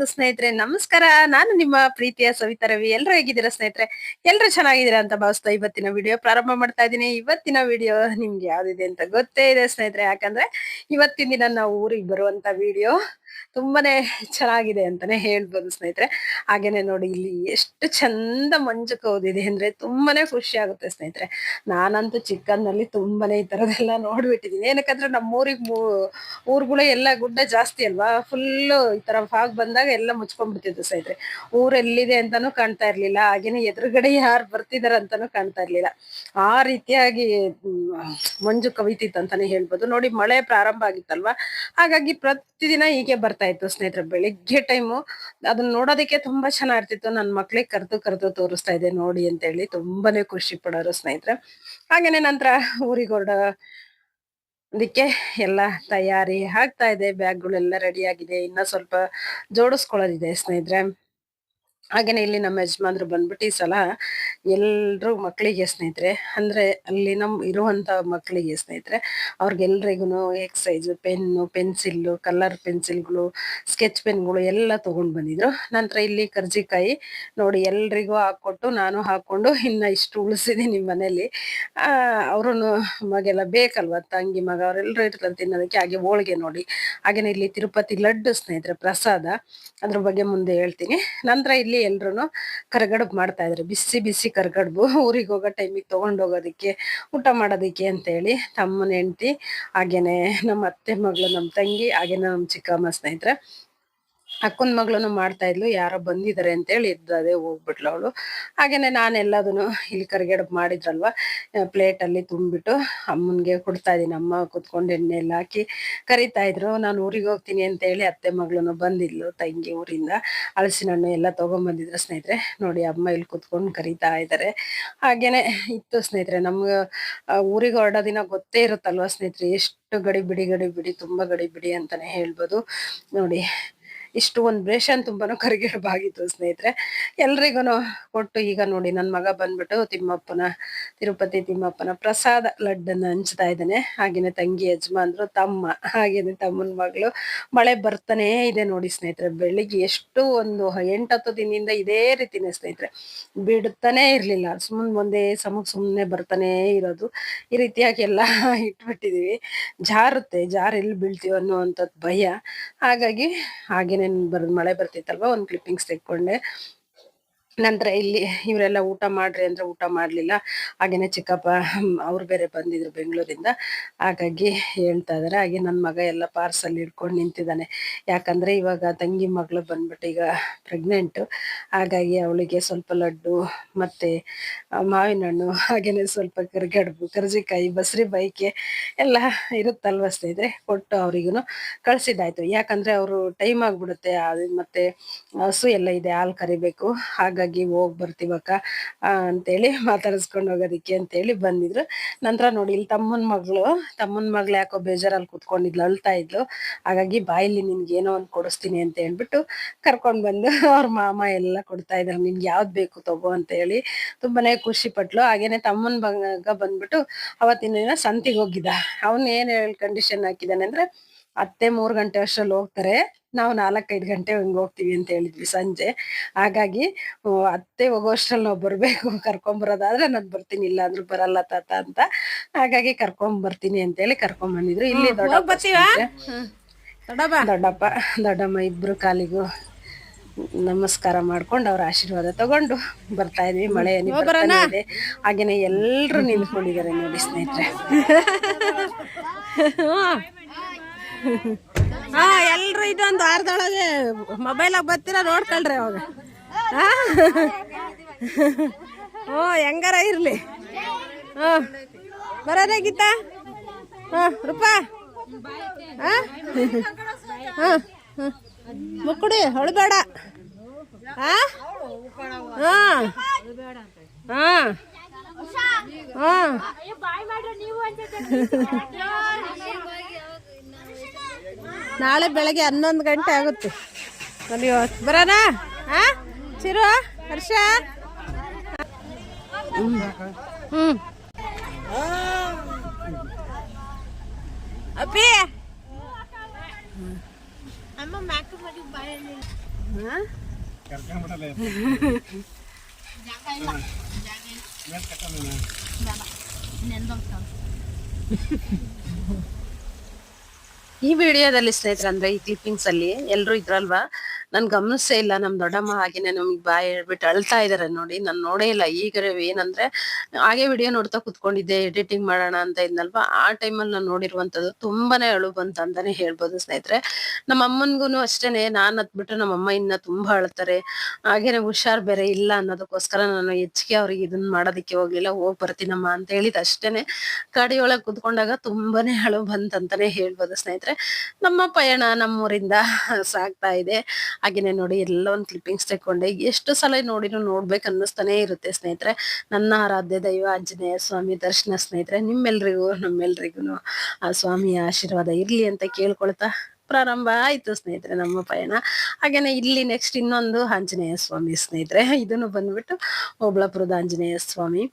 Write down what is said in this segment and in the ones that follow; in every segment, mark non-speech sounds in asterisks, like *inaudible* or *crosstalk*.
ಸ್ನೇಹಿತರೆ, ನಮಸ್ಕಾರ. ನಾನು ನಿಮ್ಮ ಪ್ರೀತಿಯ ಸವಿತಾ ರವಿ. ಎಲ್ರು ಹೇಗಿದ್ದೀರಾ ಸ್ನೇಹಿತರೆ? ಎಲ್ರು ಚೆನ್ನಾಗಿದ್ದೀರಾ ಅಂತ ಭಾವಿಸ್ತಾ ಇವತ್ತಿನ ವಿಡಿಯೋ ಪ್ರಾರಂಭ ಮಾಡ್ತಾ ಇದ್ದೀನಿ. ಇವತ್ತಿನ ವಿಡಿಯೋ ನಿಮ್ಗೆ ಯಾವ್ದಿದೆ ಅಂತ ಗೊತ್ತೇ ಇದೆ ಸ್ನೇಹಿತರೆ. ಯಾಕಂದ್ರೆ ಇವತ್ತಿನ ದಿನ ನಾವು ಊರಿಗೆ ಬರುವಂತ ವಿಡಿಯೋ. ತುಂಬಾನೇ ಚೆನ್ನಾಗಿದೆ ಅಂತಾನೆ ಹೇಳ್ಬೋದು ಸ್ನೇಹಿತರೆ. ಹಾಗೇನೆ ನೋಡಿ ಇಲ್ಲಿ ಎಷ್ಟು ಚಂದ ಮಂಜು ಕೌದಿದೆ ಅಂದ್ರೆ ತುಂಬಾನೇ ಖುಷಿ ಆಗುತ್ತೆ ಸ್ನೇಹಿತರೆ. ನಾನಂತೂ ಚಿಕ್ಕಂದಲ್ಲಿ ತುಂಬಾನೇ ಈ ತರದೆಲ್ಲ ನೋಡ್ಬಿಟ್ಟಿದೀನಿ ಏನಕ್ಕಂದ್ರೆ ನಮ್ಮ ಊರಿಗೆ ಊರುಗಳು ಎಲ್ಲ ಗುಡ್ಡ ಜಾಸ್ತಿ ಅಲ್ವಾ? ಫುಲ್ಲು ಈ ತರ ಫಾಗ್ ಬಂದಾಗ ಎಲ್ಲ ಮುಚ್ಕೊಂಡ್ಬಿಡ್ತಿದ್ರು ಸ್ನೇಹಿತರೆ. ಊರೆಲ್ಲಿದೆ ಅಂತಾನು ಕಾಣ್ತಾ ಇರ್ಲಿಲ್ಲ. ಹಾಗೇನೆ ಎದುರುಗಡೆ ಯಾರು ಬರ್ತಿದಾರ ಅಂತಾನು ಕಾಣ್ತಾ ಇರ್ಲಿಲ್ಲ. ಆ ರೀತಿಯಾಗಿ ಮಂಜು ಕವಿತಿತ್ತು ಅಂತಾನೆ ಹೇಳ್ಬೋದು. ನೋಡಿ ಮಳೆ ಪ್ರಾರಂಭ ಆಗಿತ್ತಲ್ವಾ? ಹಾಗಾಗಿ ಪ್ರತಿದಿನ ಹೀಗೆ ಬರ್ತಾ ಇತ್ತು ಸ್ನೇಹಿತರೆ, ಬೆಳಿಗ್ಗೆ ಟೈಮು. ಅದನ್ನ ನೋಡೋದಕ್ಕೆ ತುಂಬಾ ಚೆನ್ನಾಗಿರ್ತಿತ್ತು. ನನ್ನ ಮಕ್ಳಿಗೆ ಕರೆದು ಕರೆದು ತೋರಿಸ್ತಾ ಇದೆ ನೋಡಿ ಅಂತ ಹೇಳಿ ತುಂಬಾನೇ ಖುಷಿ ಪಡೋರು ಸ್ನೇಹಿತರೆ. ಹಾಗೇನೆ ನಂತರ ಊರಿಗೆ ಅದಕ್ಕೆ ಎಲ್ಲ ತಯಾರಿ ಆಗ್ತಾ ಇದೆ. ಬ್ಯಾಗ್ಗಳೆಲ್ಲ ರೆಡಿ ಆಗಿದೆ. ಇನ್ನ ಸ್ವಲ್ಪ ಜೋಡಿಸ್ಕೊಳ್ಳೋದಿದೆ ಸ್ನೇಹಿತರೆ. ಹಾಗೇನೆ ಇಲ್ಲಿ ನಮ್ಮ ಯಜಮಾನ್ರು ಬಂದ್ಬಿಟ್ಟು ಈ ಸಲ ಎಲ್ಲರೂ ಮಕ್ಕಳಿಗೆ ಸ್ನೇಹಿತರೆ, ಅಂದರೆ ಅಲ್ಲಿ ನಮ್ಮ ಇರುವಂಥ ಮಕ್ಕಳಿಗೆ ಸ್ನೇಹಿತರೆ ಅವ್ರಿಗೆಲ್ರಿಗೂ ಎಕ್ಸೈಜ್ ಪೆನ್ನು ಪೆನ್ಸಿಲ್ಲು ಕಲರ್ ಪೆನ್ಸಿಲ್ಗಳು ಸ್ಕೆಚ್ ಪೆನ್ಗಳು ಎಲ್ಲ ತೊಗೊಂಡು ಬಂದಿದ್ರು. ನಂತರ ಇಲ್ಲಿ ಕರ್ಜಿಕಾಯಿ ನೋಡಿ ಎಲ್ರಿಗೂ ಹಾಕ್ಕೊಟ್ಟು ನಾನು ಹಾಕ್ಕೊಂಡು ಇನ್ನು ಇಷ್ಟು ಉಳಿಸಿದ್ದೀನಿ ಮನೇಲಿ. ಮನೆಯಲ್ಲಿ ಅವ್ರು ಮಗೆಲ್ಲ ಬೇಕಲ್ವ ತಂಗಿ ಮಗ ಅವರೆಲ್ಲರೂ ಇರ್ತಾರೆ ತಿನ್ನೋದಕ್ಕೆ, ಹಾಗೆ ಹೋಳಿಗೆ ನೋಡಿ. ಹಾಗೆಯೇ ಇಲ್ಲಿ ತಿರುಪತಿ ಲಡ್ಡು ಸ್ನೇಹಿತರೆ ಪ್ರಸಾದ, ಅದ್ರ ಬಗ್ಗೆ ಮುಂದೆ ಹೇಳ್ತೀನಿ. ನಂತರ ಇಲ್ಲಿ ಎಲ್ರು ಕರ್ಗಡಬು ಮಾಡ್ತಾ ಇದ್ರು. ಬಿಸಿ ಬಿಸಿ ಕರ್ಗಡ್ಬು. *laughs* ಊರಿಗೆ ಹೋಗೋ ಟೈಮಿಗೆ ತಗೊಂಡ್ ಹೋಗೋದಕ್ಕೆ, ಊಟ ಮಾಡೋದಕ್ಕೆ ಅಂತ ಹೇಳಿ ತಮ್ಮನ ಹೆಂಡತಿ, ಹಾಗೇನೆ ನಮ್ಮ ಅತ್ತೆ ಮಗಳು ನಮ್ಮ ತಂಗಿ, ಹಾಗೇನೆ ನಮ್ಮ ಚಿಕ್ಕಮ್ಮ ಸ್ನೇಹಿತರೆ. ಅಕ್ಕನ ಮಗಳನ್ನು ಮಾಡ್ತಾ ಇದ್ಲು, ಯಾರೋ ಬಂದಿದ್ದಾರೆ ಅಂತ ಹೇಳಿ ಇದ್ದದೆ ಹೋಗ್ಬಿಟ್ಲು ಅವಳು. ಹಾಗೇನೆ ನಾನು ಎಲ್ಲದನ್ನು ಇಲ್ಲಿ ಕರಿಗಡಬು ಮಾಡಿದ್ರಲ್ವಾ ಪ್ಲೇಟಲ್ಲಿ ತುಂಬಿಟ್ಟು ಅಮ್ಮನಿಗೆ ಕೊಡ್ತಾ ಇದ್ದೀನಿ. ಅಮ್ಮ ಕುತ್ಕೊಂಡು ಎಣ್ಣೆ ಎಲ್ಲ ಹಾಕಿ ಕರಿತಾ ಇದ್ರು. ನಾನು ಊರಿಗೆ ಹೋಗ್ತೀನಿ ಅಂತ ಹೇಳಿ ಅತ್ತೆ ಮಗಳನ್ನು ಬಂದಿದ್ಲು ತಂಗಿ ಊರಿಂದ. ಹಲಸಿನ ಹಣ್ಣು ಎಲ್ಲ ತಗೊಂಡ್ಬಂದಿದ್ರು ಸ್ನೇಹಿತರೆ. ನೋಡಿ ಅಮ್ಮ ಇಲ್ಲಿ ಕುತ್ಕೊಂಡು ಕರಿತಾ ಇದ್ದಾರೆ. ಹಾಗೇನೆ ಇತ್ತು ಸ್ನೇಹಿತರೆ, ನಮ್ಗೆ ಊರಿಗೆ ಹೊರಡೋ ದಿನ ಗೊತ್ತೇ ಇರುತ್ತಲ್ವ ಸ್ನೇಹಿತರೆ? ಎಷ್ಟು ಗಡಿ ಬಿಡಿ ಗಡಿ ಬಿಡಿ ತುಂಬಾ ಗಡಿ ಬಿಡಿ ಅಂತಾನೆ ಹೇಳ್ಬೋದು. ನೋಡಿ ಇಷ್ಟು ಒಂದ್ ಬ್ರೇಷನ್ ತುಂಬಾನು ಕರಿಗಿಡಬಾಗಿತ್ತು ಸ್ನೇಹಿತರೆ. ಎಲ್ರಿಗೂ ಕೊಟ್ಟು ಈಗ ನೋಡಿ ನನ್ ಮಗ ಬಂದ್ಬಿಟ್ಟು ತಿಮ್ಮಪ್ಪನ, ತಿರುಪತಿ ತಿಮ್ಮಪ್ಪನ ಪ್ರಸಾದ ಲಡ್ಡನ್ನ ಹಂಚ್ತಾ ಇದ್ದಾನೆ. ಹಾಗೇನೆ ತಂಗಿ, ಯಜಮಾನ್ರು, ತಮ್ಮ, ಹಾಗೇನೆ ತಮ್ಮನ ಮಗಳು. ಮಳೆ ಬರ್ತಾನೆ ಇದೆ ನೋಡಿ ಸ್ನೇಹಿತರೆ. ಬೆಳಿಗ್ಗೆ ಎಷ್ಟು ಒಂದು ಎಂಟತ್ತು ದಿನದಿಂದ ಇದೇ ರೀತಿನೇ ಸ್ನೇಹಿತರೆ. ಬಿಡುತ್ತಾನೆ ಇರ್ಲಿಲ್ಲ. ಸುಮ್ಮನೆ ಒಂದೇ ಸಮಕ್ ಸುಮ್ಮನೆ ಬರ್ತಾನೆ ಇರೋದು. ಈ ರೀತಿಯಾಗಿ ಎಲ್ಲ ಇಟ್ಬಿಟ್ಟಿದೀವಿ. ಜಾರುತ್ತೆ. ಜಾರ್ ಎಲ್ಲಿ ಬೀಳ್ತೀವಿ ಅನ್ನೋ ಭಯ. ಹಾಗಾಗಿ ಹಾಗೇನೆ ಬರ್, ಮಳೆ ಬರ್ತಿತ್ತಲ್ವಾ ಒಂದ್ ಕ್ಲಿಪ್ಪಿಂಗ್ಸ್ ತೆಕ್ಕೊಂಡೆ. ನಂತರ ಇಲ್ಲಿ ಇವರೆಲ್ಲ ಊಟ ಮಾಡ್ರಿ ಅಂದ್ರೆ ಊಟ ಮಾಡ್ಲಿಲ್ಲ. ಹಾಗೇನೆ ಚಿಕ್ಕಪ್ಪ ಅವ್ರು ಬೇರೆ ಬಂದಿದ್ರು ಬೆಂಗಳೂರಿಂದ. ಹಾಗಾಗಿ ಹೇಳ್ತಾ ಇದಾರೆ. ಹಾಗೆ ನನ್ನ ಮಗ ಎಲ್ಲ ಪಾರ್ಸಲ್ ಹಿಡ್ಕೊಂಡು ನಿಂತಿದ್ದಾನೆ. ಯಾಕಂದ್ರೆ ಇವಾಗ ತಂಗಿ ಮಗಳು ಬಂದ್ಬಿಟ್ಟು ಈಗ ಪ್ರೆಗ್ನೆಂಟು ಹಾಗಾಗಿ ಅವಳಿಗೆ ಸ್ವಲ್ಪ ಲಡ್ಡು ಮತ್ತೆ ಮಾವಿನ ಹಣ್ಣು ಹಾಗೇನೆ ಸ್ವಲ್ಪ ಕರ್ಗಡ್ಬು, ಕರ್ಜಿಕಾಯಿ, ಬಸ್ರಿ ಬೈಕೆ ಎಲ್ಲ ಇರುತ್ತಲ್ವ ಸ್ನೇಹಿತರೆ? ಕೊಟ್ಟು ಅವ್ರಿಗೂ ಕಳ್ಸಿದ್ದಾಯ್ತು. ಯಾಕಂದ್ರೆ ಅವರು ಟೈಮ್ ಆಗ್ಬಿಡುತ್ತೆ. ಅದು ಮತ್ತೆ ಹಸು ಎಲ್ಲ ಇದೆ, ಹಾಲು ಕರಿಬೇಕು. ಹಾಗಾಗಿ ಹೋಗಿ ಬರ್ತೀವಕ್ಕ ಅಂತೇಳಿ ಮಾತಾಡಿಸ್ಕೊಂಡು ಹೋಗೋದಿಕ್ಕೆ ಅಂತೇಳಿ ಬಂದಿದ್ರು. ನಂತರ ನೋಡಿ ಇಲ್ಲಿ ತಮ್ಮನ ಮಗಳು ತಮ್ಮನ ಮಗಳು ಯಾಕೋ ಬೇಜಾರಲ್ಲಿ ಕುತ್ಕೊಂಡಿದ್ಲು, ಅಳ್ತಾ ಇದ್ಲು. ಹಾಗಾಗಿ ಬಾಯಲ್ಲಿ ನಿನ್ಗೆ ಏನೋ ಒಂದು ಕೊಡಿಸ್ತೀನಿ ಅಂತ ಹೇಳ್ಬಿಟ್ಟು ಕರ್ಕೊಂಡು ಬಂದು ಅವ್ರ ಮಾಮ ಎಲ್ಲ ಕೊಡ್ತಾ ಇದ್ರು. ನಿನ್ಗೆ ಯಾವ್ದು ಬೇಕು ತಗೋ ಅಂತ ಹೇಳಿ ತುಂಬಾನೇ ಖುಷಿ ಪಟ್ಲು. ಹಾಗೇನೆ ತಮ್ಮನ ಮಗ ಬಂದ್ಬಿಟ್ಟು ಅವತ್ತಿನ ಸಂತಿಗೆ ಹೋಗಿದ್ದ. ಅವನು ಏನು ಹೇಳಿ ಕಂಡೀಷನ್ ಹಾಕಿದಾನೆ ಅಂದ್ರೆ ಅತ್ತೆ ಮೂರು ಗಂಟೆ ಅಷ್ಟರಲ್ಲಿ ಹೋಗ್ತಾರೆ. ನಾವು ನಾಲ್ಕೈದು ಗಂಟೆ ಹಿಂಗೆ ಹೋಗ್ತೀವಿ ಅಂತ ಹೇಳಿದ್ವಿ ಸಂಜೆ. ಹಾಗಾಗಿ ಅತ್ತೆ ಹೋಗೋಷ್ಟ್ರಲ್ಲಿ ನಾವು ಬರಬೇಕು ಕರ್ಕೊಂಬರೋದಾದ್ರೆ ನಾನು ಬರ್ತೀನಿ ಇಲ್ಲ ಅಂದ್ರೆ ಬರಲ್ಲ ತಾತ ಅಂತ. ಹಾಗಾಗಿ ಕರ್ಕೊಂಬರ್ತೀನಿ ಅಂತೇಳಿ ಕರ್ಕೊಂಬಂದಿದ್ರು ಹೇಳಿ ಕರ್ಕೊಂಡ್ ಬಂದಿದ್ರು. ಇಲ್ಲಿ ದೊಡ್ಡಪ್ಪ. ದೊಡ್ಡಪ್ಪ? ದೊಡ್ಡಮ್ಮ ಇಬ್ರು ಕಾಲಿಗೂ ನಮಸ್ಕಾರ ಮಾಡ್ಕೊಂಡು ಅವ್ರ ಆಶೀರ್ವಾದ ತಗೊಂಡು ಬರ್ತಾ ಇದ್ವಿ. ಮಳೆ ಇದೆ. ಹಾಗೇನೆ ಎಲ್ರು ನಿಂತ್ಕೊಂಡಿದ್ದಾರೆ ನೋಡಿ ಸ್ನೇಹಿತರೆ. *laughs* ಹಾ, ಎಲ್ರು ಇದೊಂದು ವಾರದೊಳಗೆ ಮೊಬೈಲಾಗ ಬರ್ತೀರ ನೋಡ್ಕೊಳ್ರಿ ಅವಾಗ? ಹ್ಞೂ ಹೆಂಗಾರ ಇರ್ಲಿ. ಹ್ಞೂ ಬರೋದೇ ಗೀತಾ? ಹಾಂ, ರೂಪಾ? ಹಾಂ? ಹಾಂ ಮುಕ್ಕುಡಿ, ಹೊಳಬೇಡ. ಹಾಂ? ಹಾಂ. ಹಾಂ. ಹಾಂ. ನಾಳೆ ಬೆಳಗ್ಗೆ ಹನ್ನೊಂದು ಗಂಟೆ ಆಗುತ್ತೆ ಬರೋಣ ಹಾ ಚಿರು ಹರ್ಷ ಹ್ಞೂ ಅಪ್ಪಿ? ಈ ವಿಡಿಯೋದಲ್ಲಿ ಸ್ನೇಹಿತರೆ ಅಂದ್ರೆ ಈ ಕ್ಲಿಪ್ಪಿಂಗ್ಸ್ ಅಲ್ಲಿ ಎಲ್ರು ಇದ್ರಲ್ವಾ? ನನ್ ಗಮನಿಸೇ ಇಲ್ಲ, ನಮ್ ದೊಡ್ಡಮ್ಮ ಹಾಗೇನೆ ನಮಗ್ ಬಾಯಿ ಹೇಳ್ಬಿಟ್ಟು ಅಳ್ತಾ ಇದಾರೆ ನೋಡಿ, ನಾನ್ ನೋಡೇ ಇಲ್ಲ. ಈಗ ಏನಂದ್ರೆ, ಹಾಗೆ ವಿಡಿಯೋ ನೋಡ್ತಾ ಕುತ್ಕೊಂಡಿದ್ದೆ ಎಡಿಟಿಂಗ್ ಮಾಡೋಣ ಅಂತ ಇದ್ನಲ್ವಾ? ಆ ಟೈಮಲ್ಲಿ ನಾನು ನೋಡಿರುವಂತದ್ದು ತುಂಬಾನೇ ಅಳು ಬಂತ ಅಂತಾನೆ ಹೇಳ್ಬೋದು ಸ್ನೇಹಿತರೆ. ನಮ್ಮ ಅಮ್ಮನ್ಗೂನು ಅಷ್ಟೇನೆ, ನಾನ್ ಹತ್ಬಿಟ್ಟು ನಮ್ಮ ಅಮ್ಮ ಇನ್ನ ತುಂಬಾ ಅಳ್ತಾರೆ. ಹಾಗೇನೆ ಹುಷಾರ್ ಬೇರೆ ಇಲ್ಲ ಅನ್ನೋದಕ್ಕೋಸ್ಕರ ನಾನು ಹೆಚ್ಚಿಗೆ ಅವ್ರಿಗೆ ಇದನ್ನ ಮಾಡೋದಕ್ಕೆ ಹೋಗ್ಲಿಲ್ಲ, ಹೋಗ್ ಬರ್ತೀನಮ್ಮ ಅಂತ ಹೇಳಿದ ಅಷ್ಟೇನೆ. ಗಾಡಿ ಒಳಗ್ ಕುತ್ಕೊಂಡಾಗ ತುಂಬಾನೇ ಅಳು ಬಂತಂತಾನೆ ಹೇಳ್ಬೋದು ಸ್ನೇಹಿತರೆ. ನಮ್ಮ ಪಯಣ ನಮ್ಮೂರಿಂದ ಸಾಗ್ತಾ ಇದೆ. ಹಾಗೇನೆ ನೋಡಿ ಎಲ್ಲ ಒಂದು ಕ್ಲಿಪ್ಪಿಂಗ್ಸ್ ತೆಕ್ಕೊಂಡೆ. ಎಷ್ಟು ಸಲ ನೋಡಿನೂ ನೋಡ್ಬೇಕು ಅನ್ನಿಸ್ತಾನೆ ಇರುತ್ತೆ ಸ್ನೇಹಿತರೆ. ನನ್ನ ಆರಾಧ್ಯ ದೈವ ಆಂಜನೇಯ ಸ್ವಾಮಿ ದರ್ಶನ ಸ್ನೇಹಿತರೆ, ನಿಮ್ಮೆಲ್ರಿಗೂ, ನಮ್ಮೆಲ್ರಿಗೂ ಆ ಸ್ವಾಮಿಯ ಆಶೀರ್ವಾದ ಇರಲಿ ಅಂತ ಕೇಳ್ಕೊಳ್ತಾ ಪ್ರಾರಂಭ ಆಯ್ತು ಸ್ನೇಹಿತರೆ ನಮ್ಮ ಪಯಣ. ಹಾಗೇನೆ ಇಲ್ಲಿ ನೆಕ್ಸ್ಟ್ ಇನ್ನೊಂದು ಆಂಜನೇಯ ಸ್ವಾಮಿ ಸ್ನೇಹಿತರೆ. ಇದನ್ನು ಬಂದ್ಬಿಟ್ಟು ಓಬಳಾಪುರದ ಆಂಜನೇಯ ಸ್ವಾಮಿ.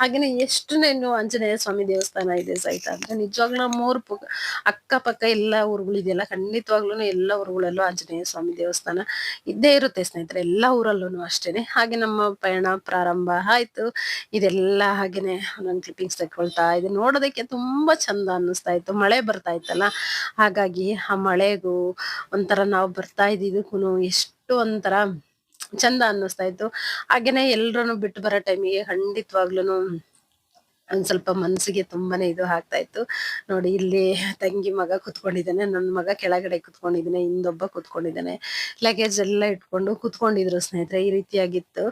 ಹಾಗೇನೆ ಎಷ್ಟು ನೇನು ಆಂಜನೇಯ ಸ್ವಾಮಿ ದೇವಸ್ಥಾನ ಇದೆ ಸಹಿತ ಅಂದ್ರೆ ನಿಜವಾಗ್ಲೂ ನಮ್ಮೂರು ಪಕ್ಕ ಅಕ್ಕಪಕ್ಕ ಎಲ್ಲ ಊರುಗಳಿದೆಯಲ್ಲ ಖಂಡಿತವಾಗ್ಲೂ ಎಲ್ಲ ಊರುಗಳಲ್ಲೂ ಆಂಜನೇಯ ಸ್ವಾಮಿ ದೇವಸ್ಥಾನ ಇದ್ದೇ ಇರುತ್ತೆ ಸ್ನೇಹಿತರೆ, ಎಲ್ಲ ಊರಲ್ಲೂ ಅಷ್ಟೇನೆ. ಹಾಗೆ ನಮ್ಮ ಪಯಣ ಪ್ರಾರಂಭ ಆಯ್ತು. ಇದೆಲ್ಲ ಹಾಗೇನೆ ಒಂದೊಂದು ಕ್ಲಿಪ್ಪಿಂಗ್ಸ್ ತಗೊಳ್ತಾ ಇದೆ. ನೋಡೋದಕ್ಕೆ ತುಂಬಾ ಚಂದ ಅನ್ನಿಸ್ತಾ ಇತ್ತು. ಮಳೆ ಬರ್ತಾ ಇತ್ತಲ್ಲ, ಹಾಗಾಗಿ ಆ ಮಳೆಗೂ ಒಂಥರ ನಾವು ಬರ್ತಾ ಇದ್ದಿದ್ದಕ್ಕೂ ಎಷ್ಟು ಒಂಥರ ಚಂದ ಅನ್ನಿಸ್ತಾ ಇತ್ತು. ಹಾಗೇನೆ ಎಲ್ರನ್ನು ಬಿಟ್ಟು ಬರೋ ಟೈಮಿಗೆ ಖಂಡಿತವಾಗ್ಲೂ ಒಂದ್ ಸ್ವಲ್ಪ ಮನ್ಸಿಗೆ ತುಂಬಾನೇ ಇದು ಆಗ್ತಾ ಇತ್ತು. ನೋಡಿ, ಇಲ್ಲಿ ತಂಗಿ ಮಗ ಕುತ್ಕೊಂಡಿದ್ದಾನೆ ನನ್ನ ಮಗ ಕೆಳಗಡೆ ಕುತ್ಕೊಂಡಿದ್ದಾನೆ ಇನ್ನೊಬ್ಬ ಕುತ್ಕೊಂಡಿದ್ದಾನೆ. ಲಗೇಜ್ ಎಲ್ಲ ಇಟ್ಕೊಂಡು ಕುತ್ಕೊಂಡಿದ್ರು ಸ್ನೇಹಿತರೆ, ಈ ರೀತಿಯಾಗಿತ್ತು.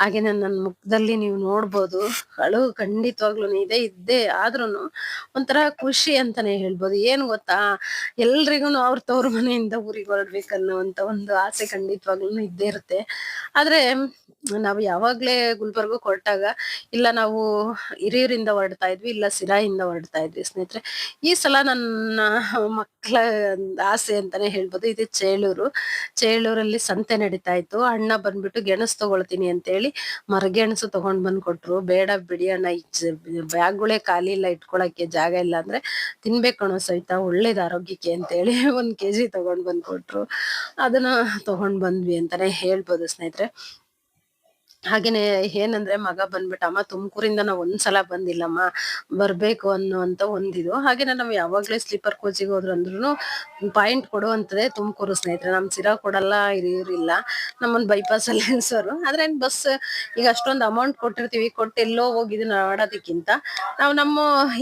ಹಾಗೆ ನನ್ನ ಮುಖದಲ್ಲಿ ನೀವು ನೋಡ್ಬೋದು ಅಳು ಖಂಡಿತವಾಗ್ಲೂ ಇದೆ, ಇದ್ದೇ ಆದ್ರೂ ಒಂಥರ ಖುಷಿ ಅಂತಾನೆ ಹೇಳ್ಬೋದು. ಏನ್ ಗೊತ್ತಾ ಎಲ್ರಿಗೂ ಅವ್ರ ತವ್ರ ಮನೆಯಿಂದ ಊರಿಗೆ ಹೊರಡ್ಬೇಕನ್ನೋ ಒಂದು ಆಸೆ ಖಂಡಿತವಾಗ್ಲೂ ಇದ್ದೇ ಇರುತ್ತೆ. ಆದ್ರೆ ನಾವು ಯಾವಾಗ್ಲೇ ಗುಲ್ಬರ್ಗ ಹೊರಟಾಗ ಇಲ್ಲ ನಾವು ಹಿರಿಯೂರಿಂದ ಹೊರಡ್ತಾ ಇದ್ವಿ, ಇಲ್ಲ ಸಿರಾಯಿಂದ ಹೊರಡ್ತಾ ಇದ್ವಿ ಸ್ನೇಹಿತರೆ. ಈ ಸಲ ನನ್ನ ಮಕ್ಕಳ ಆಸೆ ಅಂತಾನೆ ಹೇಳ್ಬೋದು. ಇದು ಚೇಳೂರು. ಚೇಳೂರಲ್ಲಿ ಸಂತೆ ನಡೀತಾ ಇತ್ತು. ಅಣ್ಣ ಬಂದ್ಬಿಟ್ಟು ಗೆಣಸು ತಗೊಳ್ತೀನಿ ಅಂತ ಹೇಳಿ ಮರಗೆಣಸು ತಗೊಂಡ್ ಬಂದ್ ಕೊಟ್ರು ಬೇಡ ಬಿಡಿ ಅಣ್ಣ ಬ್ಯಾಗ್ಗಳೇ ಖಾಲಿ ಇಲ್ಲ, ಇಟ್ಕೊಳಕ್ಕೆ ಜಾಗ ಇಲ್ಲ ಅಂದ್ರೆ ತಿನ್ಬೇಕಣೋ ಸಹಿತ ಒಳ್ಳೇದ್ ಆರೋಗ್ಯಕ್ಕೆ ಅಂತ ಹೇಳಿ ಒಂದ್ ಕೆಜಿ ತಗೊಂಡ್ ಬಂದ್ ಕೊಟ್ರು ಅದನ್ನ ತಗೊಂಡ್ ಬಂದ್ವಿ ಅಂತಾನೆ ಹೇಳ್ಬೋದು ಸ್ನೇಹಿತರೆ. ಹಾಗೇನೆ ಏನಂದ್ರೆ ಮಗ ಬಂದ್ಬಿಟ್ಟ, ಅಮ್ಮ, ತುಮಕೂರಿಂದ ನಾವು ಒಂದ್ಸಲ ಬಂದಿಲ್ಲಮ್ಮ, ಬರ್ಬೇಕು ಅನ್ನುವಂತ ಒಂದಿದು. ಹಾಗೇನೆ ನಾವು ಯಾವಾಗ್ಲೇ ಸ್ಲೀಪರ್ ಕೋಚಿಗೆ ಹೋದ್ರು ಅಂದ್ರೂ ಪಾಯಿಂಟ್ ಕೊಡುವಂತದೇ ತುಮಕೂರು ಸ್ನೇಹಿತರೆ. ನಮ್ ಸಿರಾ ಕೊಡಲ್ಲ ಇರಿಲ್ಲ ನಮ್ಮನ್ ಬೈಪಾಸ್ ಅಲ್ಲಿ ನಿಲ್ಸೋರು *laughs* ಆದ್ರೆ ಬಸ್, ಈಗ ಅಷ್ಟೊಂದು ಅಮೌಂಟ್ ಕೊಟ್ಟಿರ್ತೀವಿ, ಕೊಟ್ಟು ಎಲ್ಲೋ ಹೋಗಿ ಆಡೋದಕ್ಕಿಂತ ನಾವು ನಮ್ಮ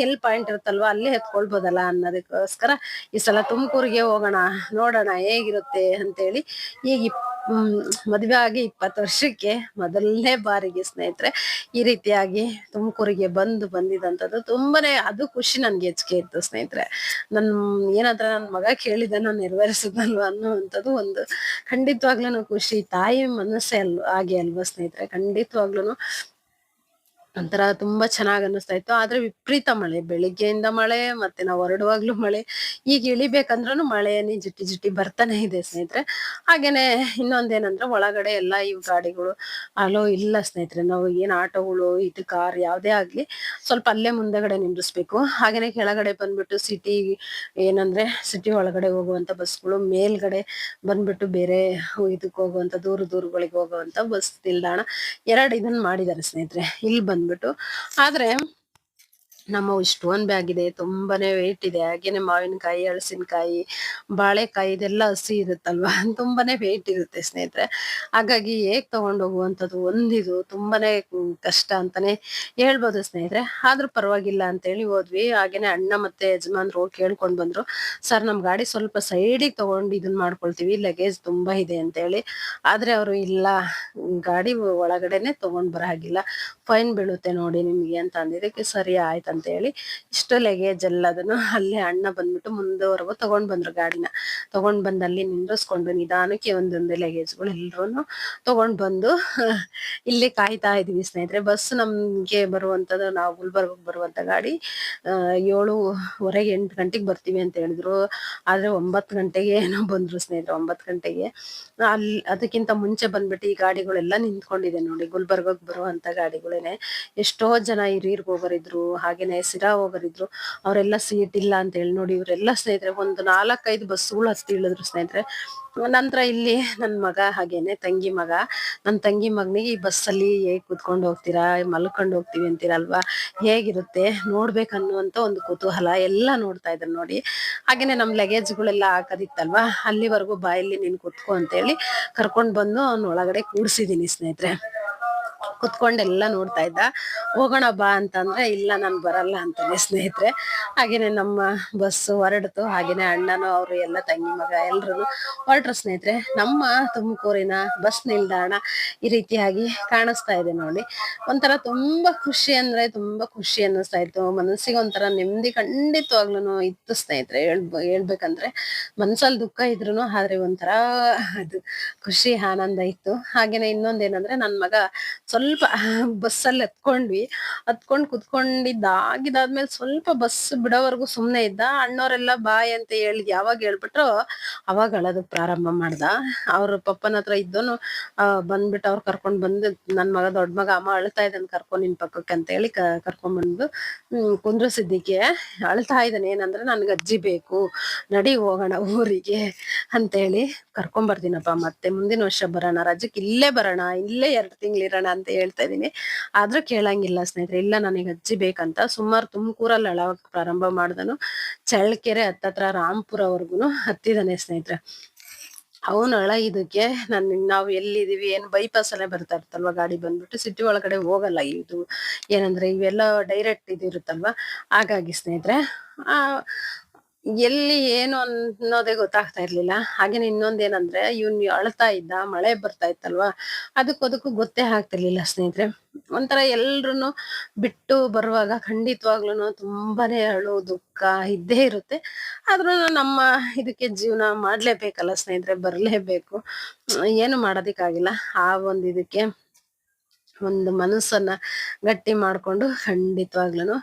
ಎಲ್ ಪಾಯಿಂಟ್ ಇರುತ್ತಲ್ವಾ, ಅಲ್ಲೇ ಎತ್ಕೊಳ್ಬೋದಲ್ಲ ಅನ್ನೋದಕ್ಕೋಸ್ಕರ ಈ ಸಲ ತುಮಕೂರಿಗೆ ಹೋಗೋಣ, ನೋಡೋಣ ಹೇಗಿರುತ್ತೆ ಅಂತೇಳಿ ಈಗ ಮದ್ವೆ ಆಗಿ ಇಪ್ಪತ್ತು ವರ್ಷಕ್ಕೆ ಮೊದಲನೇ ಬಾರಿಗೆ ಸ್ನೇಹಿತರೆ, ಈ ರೀತಿಯಾಗಿ ತುಮಕೂರಿಗೆ ಬಂದು ಬಂದಿದಂತದ್ದು ತುಂಬಾನೇ ಅದು ಖುಷಿ ನನ್ಗೆ ಹೆಚ್ಚಿಗೆ ಇತ್ತು ಸ್ನೇಹಿತರೆ. ನನ್ ಏನಂದ್ರೆ ನನ್ನ ಮಗ ಕೇಳಿದ ನಾನು ನೆರವೇರಿಸಿದಲ್ವ ಅನ್ನುವಂಥದ್ದು ಒಂದು ಖಂಡಿತವಾಗ್ಲೂ ಖುಷಿ. ತಾಯಿ ಮನಸ್ಸೇ ಅಲ್ವ, ಹಾಗೆ ಅಲ್ವಾ ಸ್ನೇಹಿತರೆ ಖಂಡಿತವಾಗ್ಲೂ ಒಂಥರ ತುಂಬಾ ಚೆನ್ನಾಗ್ ಅನ್ನಿಸ್ತಾ ಇತ್ತು. ಆದ್ರೆ ವಿಪರೀತ ಮಳೆ, ಬೆಳಿಗ್ಗೆಯಿಂದ ಮಳೆ, ಮತ್ತೆ ನಾವು ಹೊರಡುವಾಗ್ಲೂ ಮಳೆ, ಈಗ ಇಳಿಬೇಕಂದ್ರೂ ಮಳೆನೇ ಜಿಟ್ಟಿ ಜಿಟ್ಟಿ ಬರ್ತಾನೆ ಇದೆ ಸ್ನೇಹಿತರೆ. ಹಾಗೇನೆ ಇನ್ನೊಂದೇನಂದ್ರೆ ಒಳಗಡೆ ಎಲ್ಲ ಈ ಗಾಡಿಗಳು, ಅಲೋ, ಇಲ್ಲ ಸ್ನೇಹಿತರೆ, ನಾವು ಏನ್ ಆಟೋಗಳು, ಇದು ಕಾರ್ ಯಾವ್ದೇ ಆಗ್ಲಿ ಸ್ವಲ್ಪ ಅಲ್ಲೇ ಮುಂದೆಗಡೆ ನಿಂದ್ರಿಸ್ಬೇಕು. ಹಾಗೇನೆ ಕೆಳಗಡೆ ಬಂದ್ಬಿಟ್ಟು ಸಿಟಿ, ಏನಂದ್ರೆ ಸಿಟಿ ಒಳಗಡೆ ಹೋಗುವಂತ ಬಸ್ಗಳು, ಮೇಲ್ಗಡೆ ಬಂದ್ಬಿಟ್ಟು ಬೇರೆ ಇದಕ್ಕೆ ಹೋಗುವಂತ, ದೂರ ದೂರಗಳಿಗೆ ಹೋಗುವಂತ ಬಸ್ ನಿಲ್ದಾಣ. ಎರಡು ಇದನ್ನ ಮಾಡಿದ್ದಾರೆ ಸ್ನೇಹಿತರೆ. ಇಲ್ಲಿ ಬಂದ್ಬಿಟ್ಟು ಆದ್ರೆ ನಮ್ಮ ಸ್ಟೋನ್ ಬ್ಯಾಗ್ ಇದೆ. ತುಂಬಾನೇ ವೆಯ್ಟ್ ಇದೆ. ಹಾಗೇನೆ ಮಾವಿನಕಾಯಿ, ಹಲಸಿನಕಾಯಿ, ಬಾಳೆಕಾಯಿ ಇದೆಲ್ಲ ಹಸಿ ಇರುತ್ತಲ್ವಾ? *laughs* ತುಂಬಾನೇ ವೆಯ್ಟ್ ಇರುತ್ತೆ ಸ್ನೇಹಿತರೆ. ಹಾಗಾಗಿ ಹೇಗ್ ತಗೊಂಡ್ ಹೋಗುವಂಥದ್ದು? ಒಂದಿದು ತುಂಬಾನೇ ಕಷ್ಟ ಅಂತಾನೆ ಹೇಳ್ಬೋದು ಸ್ನೇಹಿತರೆ. ಆದ್ರೂ ಪರವಾಗಿಲ್ಲ ಅಂತ ಹೇಳಿ ಹೋದ್ವಿ. ಹಾಗೇನೆ ಅಣ್ಣ ಮತ್ತೆ ಯಜಮಾನ್ರು ಕೇಳ್ಕೊಂಡ್ ಬಂದ್ರು, ಸರ್, ನಮ್ ಗಾಡಿ ಸ್ವಲ್ಪ ಸೈಡಿಗೆ ತಗೊಂಡು ಇದನ್ ಮಾಡ್ಕೊಳ್ತೀವಿ. ಲಗೇಜ್ ತುಂಬಾ ಇದೆ ಅಂತ ಹೇಳಿ ಆದ್ರೆ ಅವರು, ಇಲ್ಲ, ಗಾಡಿ ಒಳಗಡೆನೆ ತಗೊಂಡ್ ಬರ ಹಾಗಿಲ್ಲ ಫೈನ್ ಬೀಳುತ್ತೆ ನೋಡಿ ನಿಮ್ಗೆ ಅಂತ ಅಂದಿದ್ದಕ್ಕೆ, ಸರಿ, ಆಯ್ತು. ಅಂತ ಹೇಳಿ ಇಷ್ಟು ಲಗೇಜ್ ಎಲ್ಲದನ್ನು ಅಲ್ಲೇ ಅಣ್ಣ ಬಂದ್ಬಿಟ್ಟು ಮುಂದೆವರೆಗೂ ತಗೊಂಡ್ ಬಂದ್ರು ಗಾಡಿನ. ತಗೊಂಡ್ ಬಂದು ಅಲ್ಲಿ ನಿಂದ್ರಿಸ್ಕೊಂಡು ನಿಧಾನಕ್ಕೆ ಒಂದೊಂದೇ ಲಗೇಜ್ಗಳು ಎಲ್ಲರೂ ತಗೊಂಡ್ ಬಂದು *laughs* ಇಲ್ಲಿ ಕಾಯ್ತಾ ಇದೀವಿ ಸ್ನೇಹಿತರೆ. ಬಸ್ ನಮ್ಗೆ ಬರುವಂತದ್ದು ನಾವು ಗುಲ್ಬರ್ಗಕ್ಕೆ ಬರುವಂತ ಗಾಡಿ ಏಳುವರೆಗೆ ಎಂಟು ಗಂಟೆಗೆ ಬರ್ತೀವಿ ಅಂತ ಹೇಳಿದ್ರು. ಆದ್ರೆ ಒಂಬತ್ತು ಗಂಟೆಗೆ ಏನೋ ಬಂದ್ರು ಸ್ನೇಹಿತರೆ, ಒಂಬತ್ತು ಗಂಟೆಗೆ. ಅಲ್ಲಿ ಅದಕ್ಕಿಂತ ಮುಂಚೆ ಬಂದ್ಬಿಟ್ಟು ಈ ಗಾಡಿಗಳೆಲ್ಲ ನಿಂತ್ಕೊಂಡಿದೆ ನೋಡಿ. ಗುಲ್ಬರ್ಗಕ್ಕೆ ಬರುವಂತ ಗಾಡಿಗಳೇನೆ. ಎಷ್ಟೋ ಜನ ಹಿರಿಯರ್ಗೆ ಹೋಗೋರಿದ್ರು ಹಾಗೇನೆ ಸಿರಾ ಹೋಗೋರಿದ್ರು ಅವರೆಲ್ಲ ಸೀಟ್ ಇಲ್ಲ ಅಂತ ಹೇಳಿ ನೋಡಿ ಇವರೆಲ್ಲ ಸ್ನೇಹಿತರೆ, ಒಂದು ನಾಲ್ಕೈದು ಬಸ್ಗಳು ಹತ್ತಿ ಇಳಿದ್ರು ಸ್ನೇಹಿತರೆ. ನಂತರ ಇಲ್ಲಿ ನನ್ನ ಮಗ, ಹಾಗೇನೆ ತಂಗಿ ಮಗ ನನ್ನ ತಂಗಿ ಮಗನಿಗೆ ಈ ಬಸ್ಸಲ್ಲಿ ಹೇಗೆ ಕುತ್ಕೊಂಡು ಹೋಗ್ತೀರಾ, ಮಲ್ಕೊಂಡು ಹೋಗ್ತೀವಿ ಅಂತೀರಲ್ವಾ, ಹೇಗಿರುತ್ತೆ, ನೋಡ್ಬೇಕನ್ನುವಂತ ಒಂದು ಕುತೂಹಲ ಎಲ್ಲ ನೋಡ್ತಾ ಇದ್ರು ನೋಡಿ. ಹಾಗೇನೆ ನಮ್ಮ ಲಗೇಜ್ಗಳೆಲ್ಲ ಹಾಕೋದಿತ್ತಲ್ವಾ, ಅಲ್ಲಿವರೆಗೂ ಬಾಯಲ್ಲಿ ನೀನು ಕುತ್ಕೋ ಅಂತ ಕರ್ಕೊಂಡ್ ಬಂದು ಅವ್ನ ಒಳಗಡೆ ಕೂಡ್ಸಿದೀನಿ ಸ್ನೇಹಿತರೆ. ಕುತ್ಕೊಂಡ್ ಎಲ್ಲ ನೋಡ್ತಾ ಇದ್ದ. ಹೋಗೋಣ ಬಾ ಅಂತಂದ್ರೆ, ಇಲ್ಲ, ನಾನ್ ಬರಲ್ಲ ಅಂತಾನೆ ಸ್ನೇಹಿತರೆ. ಹಾಗೇನೆ ನಮ್ಮ ಬಸ್ ಹೊರಡ್ತು. ಹಾಗೇನೆ ಅಣ್ಣನು ಅವರು ಎಲ್ಲ ತಂಗಿ ಮಗ ಎಲ್ರು ಹೊರಟ್ರು ಸ್ನೇಹಿತರೆ. ನಮ್ಮ ತುಮಕೂರಿನ ಬಸ್ ನಿಲ್ದಾಣ ಈ ರೀತಿಯಾಗಿ ಕಾಣಿಸ್ತಾ ಇದೆ ನೋಡಿ. ಒಂಥರ ತುಂಬಾ ಖುಷಿ ಅಂದ್ರೆ ತುಂಬಾ ಖುಷಿ ಅನ್ನಿಸ್ತಾ ಇತ್ತು. ಮನಸ್ಸಿಗೆ ಒಂಥರ ನೆಮ್ಮದಿ ಖಂಡಿತವಾಗ್ಲೂ ಇತ್ತು ಸ್ನೇಹಿತರೆ. ಹೇಳ್ಬ, ಹೇಳ್ಬೇಕಂದ್ರೆ ಮನ್ಸಲ್ಲಿ ದುಃಖ ಇದ್ರು ಆದ್ರೆ ಒಂಥರ ಅದು ಖುಷಿ, ಆನಂದ ಇತ್ತು. ಹಾಗೇನೆ ಇನ್ನೊಂದೇನಂದ್ರೆ, ನನ್ ಮಗ ಸ್ವಲ್ಪ ಬಸ್ಸಲ್ಲಿ ಹತ್ಕೊಂಡ್ವಿ ಹತ್ಕೊಂಡ್ ಕುತ್ಕೊಂಡಿದ್ದಾಗಿದಾದ್ಮೇಲೆ ಸ್ವಲ್ಪ ಬಸ್ ಬಿಡೋವರೆಗೂ ಸುಮ್ನೆ ಇದ್ದ. ಅಣ್ಣವರೆಲ್ಲ ಬಾಯ್ ಅಂತ ಹೇಳಿ ಯಾವಾಗ ಹೇಳ್ಬಿಟ್ರು, ಅವಾಗ ಅಳೋದಕ್ ಪ್ರಾರಂಭ ಮಾಡ್ದ. ಅವ್ರ ಪಪ್ಪನ ಹತ್ರ ಇದ್ದೋನು ಬಂದ್ಬಿಟ್ಟು ಅವ್ರು ಕರ್ಕೊಂಡ್ ಬಂದು ನನ್ ಮಗ ದೊಡ್ಡ ಮಗ ಅಮ್ಮ ಅಳ್ತಾ ಇದ್ದಾನೆ ಕರ್ಕೊಂಡ್ ನಿನ್ ಪಕ್ಕಕ್ಕೆ ಅಂತ ಹೇಳಿ ಕರ್ಕೊಂಡ್ ಬಂದು ಕುಂದ್ರಸಿದ್ದಕ್ಕೆ ಅಳ್ತಾ ಇದ್ದಾನೆ ಏನಂದ್ರೆ ನನ್ಗೆ ಅಜ್ಜಿ ಬೇಕು. ನಡಿ ಹೋಗೋಣ ಊರಿಗೆ ಅಂತ ಹೇಳಿ ಕರ್ಕೊಂಡ್ ಬರ್ತೀನಪ್ಪ ಮತ್ತೆ ಮುಂದಿನ ವರ್ಷ ಬರೋಣ. ರಜಕ್ಕೆ ಇಲ್ಲೇ ಬರೋಣ, ಇಲ್ಲೇ ಎರಡು ತಿಂಗಳು ಇರೋಣ ಅಂತ ಹೇಳ್ತಾ ಇದ್ದೀನಿ. ಆದ್ರೂ ಕೇಳಂಗಿಲ್ಲ ಸ್ನೇಹಿತರೆ, ಇಲ್ಲ ನನಗೆ ಅಜ್ಜಿ ಬೇಕಂತ. ಸುಮಾರು ತುಮಕೂರಲ್ಲಿ ಅಳವಕ್ ಪ್ರಾರಂಭ ಮಾಡ್ದನು. ಚಳ್ಳಕೆರೆ ಹತ್ತತ್ರ ರಾಮ್ಪುರವರೆಗೂ ಹತ್ತಿದಾನೆ ಸ್ನೇಹಿತರೆ. ಅವನು ಅಳ ಇದಕ್ಕೆ ನನ್, ನಾವು ಎಲ್ಲಿದೀವಿ, ಏನ್ ಬೈಪಾಸ್ ಅಲ್ಲೇ ಬರ್ತಾ ಇರ್ತಲ್ವಾ ಗಾಡಿ ಬಂದ್ಬಿಟ್ಟು ಸಿಟಿ ಒಳಗಡೆ ಹೋಗಲ್ಲ ಇದು. ಏನಂದ್ರೆ ಇವೆಲ್ಲ ಡೈರೆಕ್ಟ್ ಇದು ಹಾಗಾಗಿ ಸ್ನೇಹಿತರೆ, ಆ ಎಲ್ಲಿ ಏನು ಅನ್ನೋದೇ ಗೊತ್ತಾಗ್ತಾ ಇರ್ಲಿಲ್ಲ. ಹಾಗೇನೆ ಇನ್ನೊಂದೇನಂದ್ರೆ ಇವ್ನ್ ಅಳ್ತಾ ಇದ್ದ, ಮಳೆ ಬರ್ತಾ ಇತ್ತಲ್ವಾ, ಅದಕ್ಕೂ ಗೊತ್ತೇ ಆಗ್ತಿರ್ಲಿಲ್ಲ ಸ್ನೇಹಿತರೆ. ಒಂಥರ ಎಲ್ರು ಬಿಟ್ಟು ಬರುವಾಗ ಖಂಡಿತವಾಗ್ಲೂನು ತುಂಬಾನೇ ಅಳು, ದುಃಖ ಇದ್ದೇ ಇರುತ್ತೆ. ಆದ್ರೂ ನಮ್ಮ ಇದಕ್ಕೆ ಜೀವನ ಮಾಡ್ಲೇಬೇಕಲ್ಲ ಸ್ನೇಹಿತರೆ, ಬರ್ಲೇಬೇಕು. ಏನು ಮಾಡೋದಿಕ್ಕಾಗಿಲ್ಲ. ಆ ಒಂದು ಇದಕ್ಕೆ ಒಂದು ಮನಸ್ಸನ್ನ ಗಟ್ಟಿ ಮಾಡ್ಕೊಂಡು ಖಂಡಿತವಾಗ್ಲೂ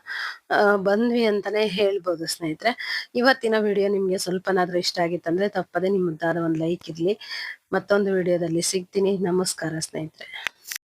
ಬಂದ್ವಿ ಅಂತಾನೆ ಹೇಳ್ಬೋದು ಸ್ನೇಹಿತರೆ. ಇವತ್ತಿನ ವಿಡಿಯೋ ನಿಮ್ಗೆ ಸ್ವಲ್ಪನಾದ್ರೂ ಇಷ್ಟ ಆಗಿತ್ತಂದ್ರೆ ತಪ್ಪದೆ ನಿಮ್ಮ ಉದ್ದಾರ ಒಂದು ಲೈಕ್ ಇರ್ಲಿ. ಮತ್ತೊಂದು ವಿಡಿಯೋದಲ್ಲಿ ಸಿಗ್ತೀನಿ. ನಮಸ್ಕಾರ ಸ್ನೇಹಿತರೆ.